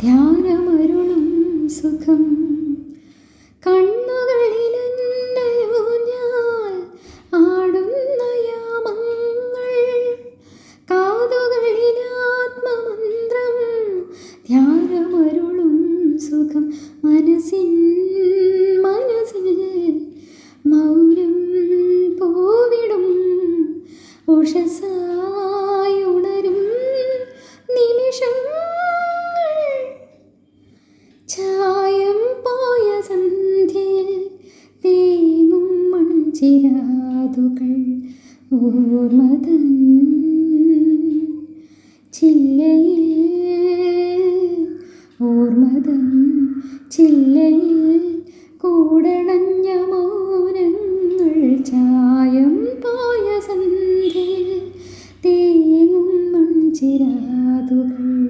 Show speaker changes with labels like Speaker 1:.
Speaker 1: ധ്യാനമരുളും സുഖം. കണ്ണുകളിലൂഞ്ഞാൽ ആടുന്ന യാമങ്ങൾ. കാതുകളിലാത്മമന്ത്രം ധ്യാനമരുളും സുഖം. മനസ്സിൻ മനസ്സിൽ മൗനം പോവിടും. ഉഷസാ ചിരാതുകൾ. ഓർമ്മതൻ ചില്ലയിൽ. ഓർമ്മതൻ ചില്ലയിൽ കൂടണഞ്ഞ മൗനങ്ങൾ ചായം പായ സന്ധ്യയിൽ തേങ്ങും മൺചിരാതുകൾ.